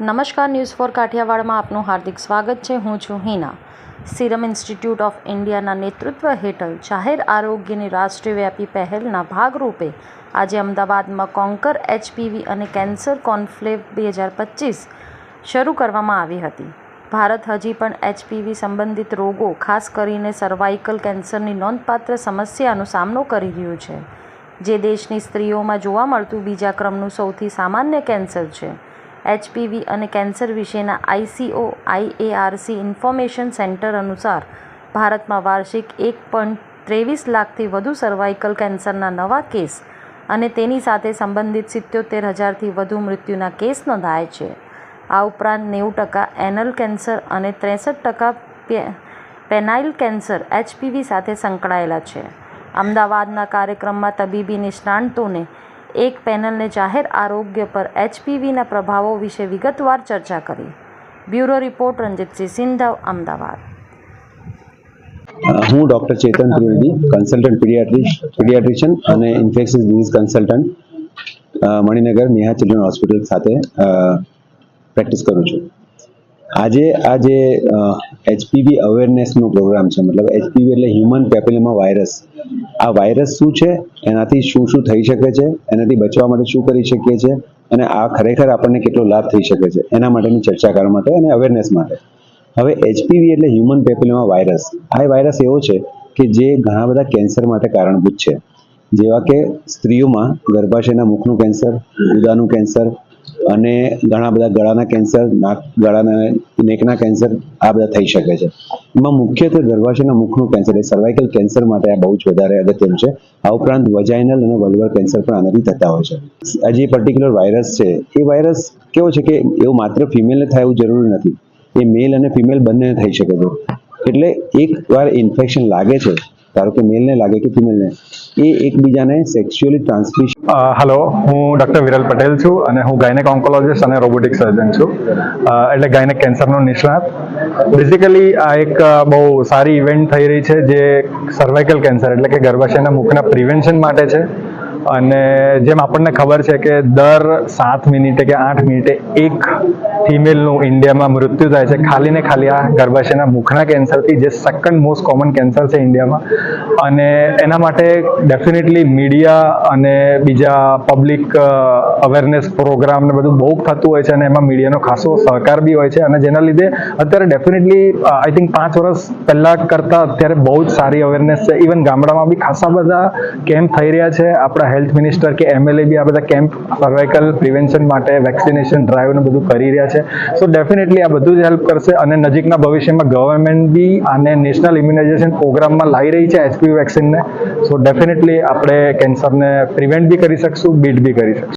નમસ્કાર news for કાઠિયાવાડમાં આપનું હાર્દિક સ્વાગત છે. હું છું હિના. સિરમ ઇન્સ્ટિટ્યૂટ ઓફ ઇન્ડિયાના નેતૃત્વ હેઠળ જાહેર આરોગ્યની રાષ્ટ્રવ્યાપી પહેલના ભાગરૂપે આજે અમદાવાદમાં કોન્કર એચપીવી અને કેન્સર કોન્ફ્લેવ બે હજાર પચીસ શરૂ કરવામાં આવી હતી. ભારત હજી પણ એચપીવી સંબંધિત રોગો, ખાસ કરીને સર્વાઇકલ કેન્સરની નોંધપાત્ર સમસ્યાનો સામનો કરી રહ્યું છે. જે દેશની સ્ત્રીઓમાં જોવા મળતું બીજા ક્રમનું સૌથી સામાન્ય કેન્સર છે. એચપીવી અને કેન્સર વિશેના આઈસીઓ, આઈએઆરસી ઇન્ફોર્મેશન સેન્ટર અનુસાર ભારતમાં વાર્ષિક એક પોઈન્ટ ત્રેવીસ લાખથી વધુ સર્વાઇકલ કેન્સરના નવા કેસ અને તેની સાથે સંબંધિત સિત્યોતેર હજારથી વધુ મૃત્યુના કેસ નોંધાય છે. આ ઉપરાંત નેવું ટકા એનલ કેન્સર અને ત્રેસઠ ટકા પેનાઇલ કેન્સર એચપીવી સાથે સંકળાયેલા છે. અમદાવાદના કાર્યક્રમમાં તબીબી નિષ્ણાંતોને એક પેનલને જાહેર આરોગ્ય પર એચપીવીના પ્રભાવો વિશે વિગતવાર ચર્ચા કરી. Bureau report Ranjitsinh Sindhav, Ahmedabad. હું ડૉક્ટર ચેતન ત્રિવેદી, કન્સલ્ટન્ટ પીડિયાટ્રિશ પીડિયાટ્રિશિયન અને infectious disease consultant Maninagar Neha children hospital સાથે પ્રેક્ટિસ કરું છું. આજે આ જે એચપીવી અવેરનેસનો પ્રોગ્રામ છે, મતલબ એચપીવી એટલે હ્યુમન પેપિલોમા વાયરસ આ વાયરસ શું છે? એનાથી શું શું થઈ શકે છે? એનાથી બચવા માટે શું કરી શકીએ છીએ? અને આ ખરેખર આપણને કેટલો લાભ થઈ શકે છે? એના માટેની ચર્ચા કરવા માટે અને અવેરનેસ માટે. હવે એચપીવી એટલે હ્યુમન પેપિલોમા વાયરસ આ વાયરસ એવો છે કે જે ઘણા બધા કેન્સર માટે કારણભૂત છે. જેવા કે સ્ત્રીઓમાં ગર્ભાશયના મુખનું કેન્સર ઉદાનું કેન્સર અને ઘણા બધા ગળાના કેન્સર નાક ગળાના, નેકના કેન્સર આ બધા થઈ શકે છે. એમાં મુખ્યત્વે ગર્ભાશયના મુખનું કેન્સર એ સર્વાઇકલ કેન્સર માટે આ બહુ જ વધારે અગત્યનું છે. આ ઉપરાંત વજાઇનલ અને વલ્વર કેન્સર પણ આનાથી થતા હોય છે. આ જે પર્ટિક્યુલર વાયરસ છે, એ વાયરસ કેવો છે કે એવું માત્ર ફિમેલને થાય એવું જરૂરી નથી. એ મેલ અને ફિમેલ બંનેને થઈ શકે છે. એટલે એકવાર ઇન્ફેક્શન લાગે છે ધારો કે મેલને લાગે કે ફિમેલને. એ એકબીજાને સેક્સ્યુઅલી ટ્રાન્સમિશન હેલો હું ડૉક્ટર વિરલ પટેલ છું અને હું ગાયનેક ઓન્કોલોજિસ્ટ અને રોબોટિક સર્જન છું. એટલે ગાયનેક કેન્સરનો નિષ્ણાત. બેઝિકલી આ એક બહુ સારી ઇવેન્ટ થઈ રહી છે જે સર્વાઇકલ કેન્સર એટલે કે ગર્ભાશયના મુખના પ્રિવેન્શન માટે છે. અને જેમ આપણને ખબર છે કે દર સાત મિનિટે કે આઠ મિનિટે એક ફિમેલનું ઇન્ડિયામાં મૃત્યુ થાય છે. ખાલી ને ખાલી આ ગર્ભાશયના મુખના કેન્સરથી, જે સેકન્ડ મોસ્ટ કોમન કેન્સર છે ઇન્ડિયામાં. અને એના માટે ડેફિનેટલી મીડિયા અને બીજા પબ્લિક અવેરનેસ પ્રોગ્રામ ને બધું બહુ થતું હોય છે અને એમાં મીડિયાનો ખાસો સહકાર બી હોય છે. અને જેના લીધે અત્યારે ડેફિનેટલી આઈ થિંક પાંચ વર્ષ પહેલા કરતા અત્યારે બહુ જ સારી અવેરનેસ છે. ઇવન ગામડામાં બી ખાસા બધા કેમ્પ થઈ રહ્યા છે. આપણા હેલ્થ મિનિસ્ટર કે એમએલએ બી આ બધા કેમ્પ સર્વાઇકલ પ્રિવેન્શન માટે વેક્સિનેશન ડ્રાઈવ ને બધું કરી રહ્યા છે. સો ડેફિનેટલી આ બધું જ હેલ્પ કરશે અને નજીકના ભવિષ્યમાં ગવર્મેન્ટ બી આને નેશનલ ઇમ્યુનાઇઝેશન પ્રોગ્રામમાં લાવી રહી છે એચપીવી વેક્સિનને સો ડેફિનેટલી આપણે કેન્સરને પ્રિવેન્ટ બી કરી શકશું બીટ બી કરી શકશું.